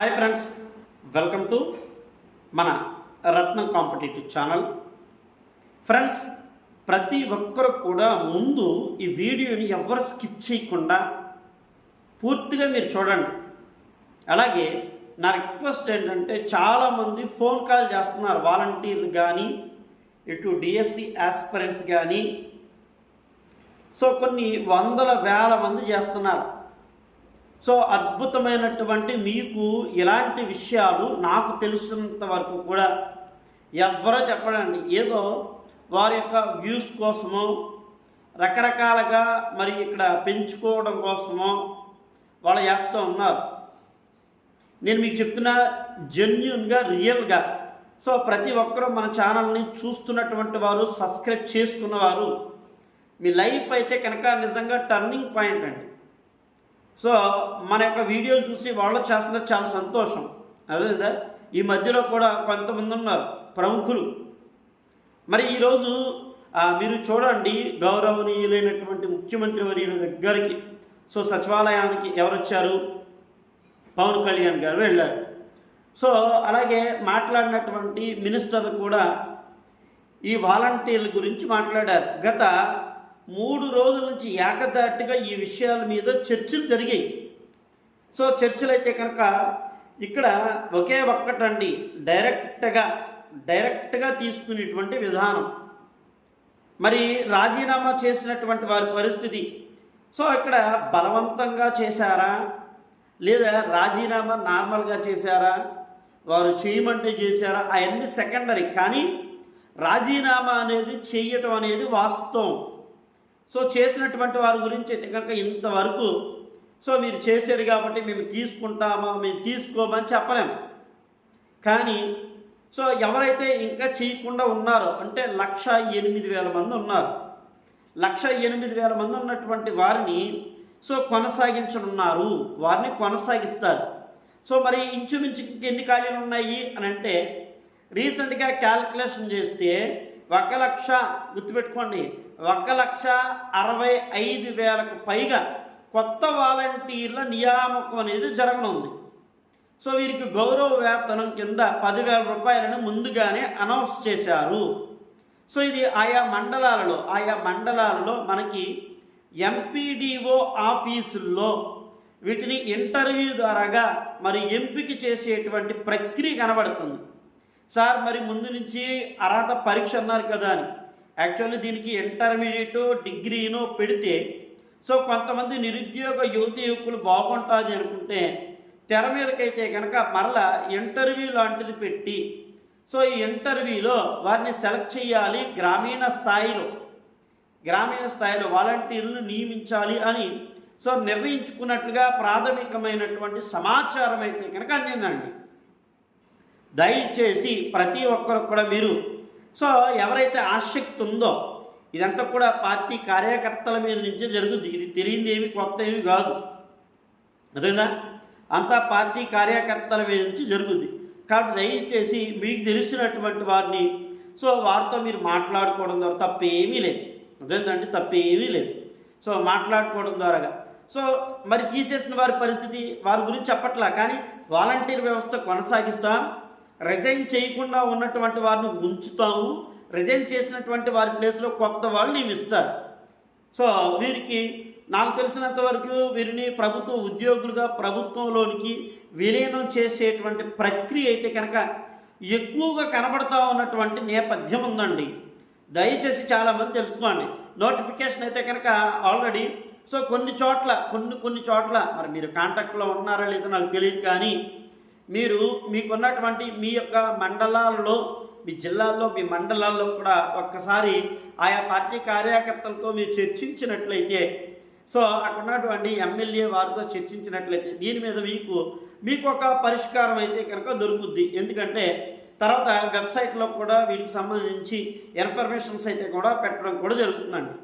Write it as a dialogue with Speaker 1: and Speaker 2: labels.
Speaker 1: Hi friends welcome to మన రత్నం competitive channel. Friends ప్రతి ఒక్కరు కూడా ముందు ఈ వీడియోని ఎవరు స్కిప్ చేయకుండా పూర్తిగా మీరు చూడండి. అలాగే నా రిక్వెస్ట్ ఏంటంటే చాలామంది ఫోన్ కాల్ చేస్తున్నారు వాలంటీర్లు కానీ ఇటు డిఎస్సి ఆస్పిరెంట్స్ కానీ సో కొన్ని వందల వేల మంది చేస్తున్నారు. సో అద్భుతమైనటువంటి మీకు ఇలాంటి విషయాలు నాకు తెలిసినంత వరకు కూడా ఎవరో చెప్పడండి. ఏదో వారి యొక్క వ్యూస్ కోసమో రకరకాలుగా మరి ఇక్కడ పెంచుకోవడం కోసమో వాళ్ళు చేస్తూ ఉన్నారు. నేను మీకు చెప్తున్న జెన్యున్గా రియల్గా సో ప్రతి ఒక్కరూ మన ఛానల్ని చూస్తున్నటువంటి వారు సబ్స్క్రైబ్ చేసుకున్నవారు మీ లైఫ్ అయితే కనుక నిజంగా టర్నింగ్ పాయింట్ అండి. సో మన యొక్క వీడియోలు చూసి వాళ్ళు చేస్తున్నారు చాలా సంతోషం. అదేదా ఈ మధ్యలో కూడా కొంతమంది ఉన్నారు ప్రముఖులు. మరి ఈరోజు మీరు చూడండి గౌరవనీయులైనటువంటి ముఖ్యమంత్రి వర్యుల దగ్గరికి. సో సచివాలయానికి ఎవరు వచ్చారు పవన్ కళ్యాణ్ గారు వెళ్ళారు. సో అలాగే మాట్లాడినటువంటి మినిస్టర్లు కూడా ఈ వాలంటీర్ల గురించి మాట్లాడారు. గత మూడు రోజుల నుంచి ఏకదాటిగా ఈ విషయాల మీద చర్చలు జరిగాయి. సో చర్చలు అయితే కనుక ఇక్కడ ఒకే ఒక్కటండి డైరెక్ట్గా డైరెక్ట్గా తీసుకునేటువంటి విధానం. మరి రాజీనామా చేసినటువంటి వారి పరిస్థితి. సో ఇక్కడ బలవంతంగా చేశారా? లేదా రాజీనామా నార్మల్గా చేశారా? వారు చేయమంటే చేశారా? అవన్నీ సెకండరీ. కానీ రాజీనామా అనేది చేయటం అనేది వాస్తవం. సో చేసినటువంటి వారి గురించి అయితే కనుక ఇంతవరకు సో మీరు చేశారు కాబట్టి మేము తీసుకుంటామా మేము తీసుకోమని చెప్పలేము కానీ సో ఎవరైతే ఇంకా చేయకుండా ఉన్నారో అంటే లక్ష ఎనిమిది వేల మంది ఉన్నారు. లక్ష ఎనిమిది వేల మంది ఉన్నటువంటి వారిని సో కొనసాగించనున్నారు. వారిని కొనసాగిస్తారు. సో మరి ఇంచుమించు ఎన్ని ఖాళీలు ఉన్నాయి అని అంటే రీసెంట్గా క్యాల్కులేషన్ చేస్తే ఒక లక్ష గుర్తుపెట్టుకోండి. ఒక లక్ష అరవై ఐదు వేలకు పైగా కొత్త వాలంటీర్ల నియామకం అనేది జరగనుంది. సో వీరికి గౌరవ వేతనం కింద పదివేల రూపాయలను ముందుగానే అనౌన్స్ చేశారు. సో ఇది ఆయా మండలాలలో ఆయా మండలాలలో మనకి ఎంపీడీఓ ఆఫీసుల్లో వీటిని ఇంటర్వ్యూ ద్వారాగా మరి ఎంపిక చేసేటువంటి ప్రక్రియ కనబడుతుంది. సార్ మరి ముందు నుంచి అర్హత పరీక్ష అన్నారు కదా అని. యాక్చువల్లీ దీనికి ఇంటర్మీడియట్ డిగ్రీను పెడితే సో కొంతమంది నిరుద్యోగ యువతి యువకులు బాగుంటుంది అనుకుంటే తెర మీదకైతే కనుక మరలా ఇంటర్వ్యూ లాంటిది పెట్టి సో ఈ ఇంటర్వ్యూలో వారిని సెలెక్ట్ చేయాలి గ్రామీణ స్థాయిలో. గ్రామీణ స్థాయిలో వాలంటీర్లు నియమించాలి అని సో నిర్ణయించుకున్నట్లుగా ప్రాథమికమైనటువంటి సమాచారం అయితే కనుక అందిందండి. దయచేసి ప్రతి ఒక్కరు కూడా మీరు సో ఎవరైతే ఆసక్తి ఉందో ఇదంతా కూడా పార్టీ కార్యకర్తల మీద నుంచే జరుగుద్ది. ఇది తెలియంది ఏమి కొత్త ఏమి కాదు. అదేనా అంతా పార్టీ కార్యకర్తల మీద నుంచి జరుగుద్ది. కాబట్టి దయచేసి మీకు తెలిసినటువంటి వారిని సో వారితో మీరు మాట్లాడుకోవడం ద్వారా తప్పేమీ లేదు. అదేంటంటే తప్పేమీ లేదు. సో మాట్లాడుకోవడం ద్వారాగా. సో మరి తీసేసిన వారి పరిస్థితి వారి గురించి చెప్పట్లా? కానీ వాలంటీర్ వ్యవస్థ కొనసాగిస్తాం. రిజైన్ చేయకుండా ఉన్నటువంటి వారిని ఉంచుతాము. రిజైన్ చేసినటువంటి వారి ప్లేస్లో కొత్త వాళ్ళు నియమిస్తారు. సో వీరికి నాకు తెలిసినంత వరకు వీరిని ప్రభుత్వ ఉద్యోగులుగా ప్రభుత్వంలోనికి విలీనం చేసేటువంటి ప్రక్రియ అయితే కనుక ఎక్కువగా కనబడతా ఉన్నటువంటి నేపథ్యం ఉందండి. దయచేసి చాలామంది తెలుసుకోండి. నోటిఫికేషన్ అయితే కనుక ఆల్రెడీ సో కొన్ని చోట్ల కొన్ని కొన్ని చోట్ల మరి మీరు కాంటాక్ట్లో ఉన్నారా లేదో నాకు తెలియదు కానీ మీరు మీకున్నటువంటి మీ యొక్క మండలాల్లో మీ జిల్లాల్లో మీ మండలాల్లో కూడా ఒక్కసారి ఆయా పార్టీ కార్యకర్తలతో మీరు చర్చించినట్లయితే సో అక్కడ ఉన్నటువంటి ఎమ్మెల్యే వారితో చర్చించినట్లయితే దీని మీద మీకు మీకు ఒక పరిష్కారం అయితే కనుక దొరుకుద్ది. ఎందుకంటే తర్వాత వెబ్సైట్లో కూడా వీటికి సంబంధించి ఇన్ఫర్మేషన్స్ అయితే కూడా పెట్టడం కూడా జరుగుతుందండి.